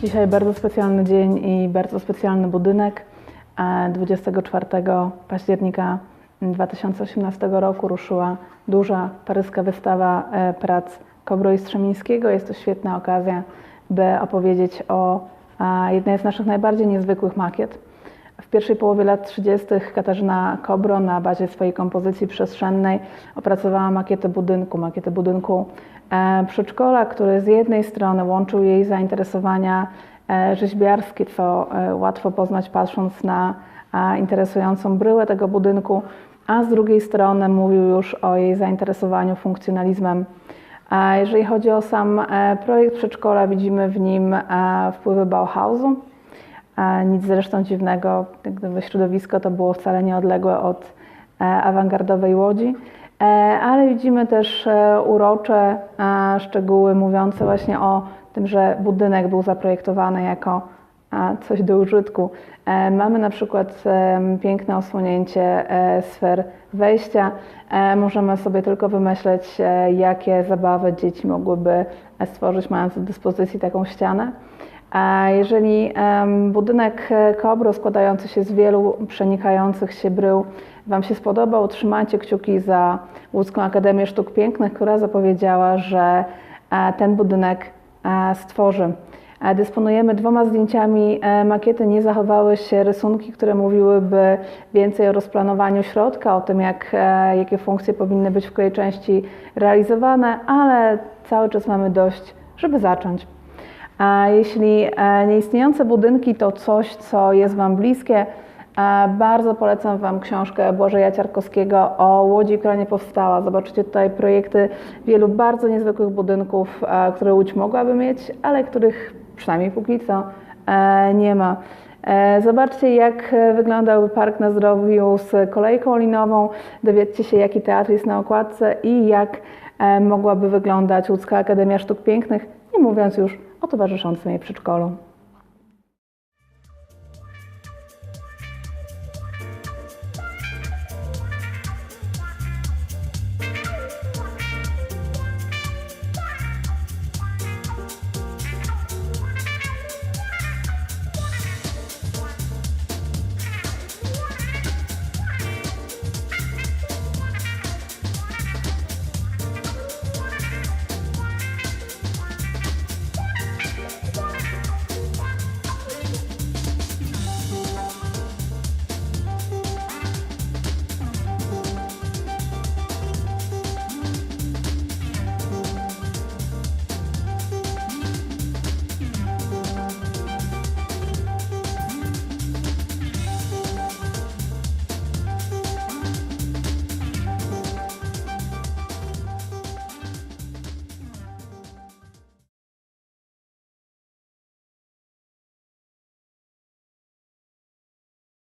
Dzisiaj bardzo specjalny dzień i bardzo specjalny budynek. E, 24 października 2018 roku ruszyła duża paryska wystawa e, prac Kobro i Strzemińskiego. Jest to świetna okazja, by opowiedzieć o jednej z naszych najbardziej niezwykłych makiet. W pierwszej połowie lat 30. Katarzyna Kobro na bazie swojej kompozycji przestrzennej opracowała makietę budynku, makietę budynku e, przedszkola, który z jednej strony łączył jej zainteresowania e, rzeźbiarskie, co e, łatwo poznać patrząc na interesującą bryłę tego budynku, a z drugiej strony mówił już o jej zainteresowaniu funkcjonalizmem. Jeżeli chodzi o sam projekt przedszkola, widzimy w nim wpływy Bauhausu. Nic zresztą dziwnego, gdyby środowisko to było wcale nieodległe od e, awangardowej łodzi, E, ale widzimy też e, urocze szczegóły mówiące właśnie o tym, że budynek był zaprojektowany jako coś do użytku. Mamy na przykład piękne osłonięcie sfer wejścia. Możemy sobie tylko wymyśleć, jakie zabawy dzieci mogłyby stworzyć, mając do dyspozycji taką ścianę. Jeżeli budynek e, Kobro składający się z wielu przenikających się brył Wam się spodobał, trzymajcie kciuki za Łódzką Akademię Sztuk Pięknych, która zapowiedziała, że e, ten budynek e, stworzy. Dysponujemy dwoma zdjęciami makiety, nie zachowały się rysunki, które mówiłyby więcej o rozplanowaniu środka, o tym, jak, jakie funkcje powinny być w której części realizowane, ale cały czas mamy dość, żeby zacząć. Jeśli e, nieistniejące budynki to coś, co jest Wam bliskie, e, bardzo polecam Wam książkę Błażeja Ciarkowskiego o Łodzi, która nie powstała. Zobaczycie tutaj projekty wielu bardzo niezwykłych budynków, e, które Łódź mogłaby mieć, ale których przynajmniej póki co nie ma. Zobaczcie, jak e, wyglądał Park na Zdrowiu z kolejką linową. Dowiedzcie się, jaki teatr jest na okładce i jak mogłaby wyglądać Łódzka Akademia Sztuk Pięknych, nie mówiąc już o towarzyszącym jej przedszkolu.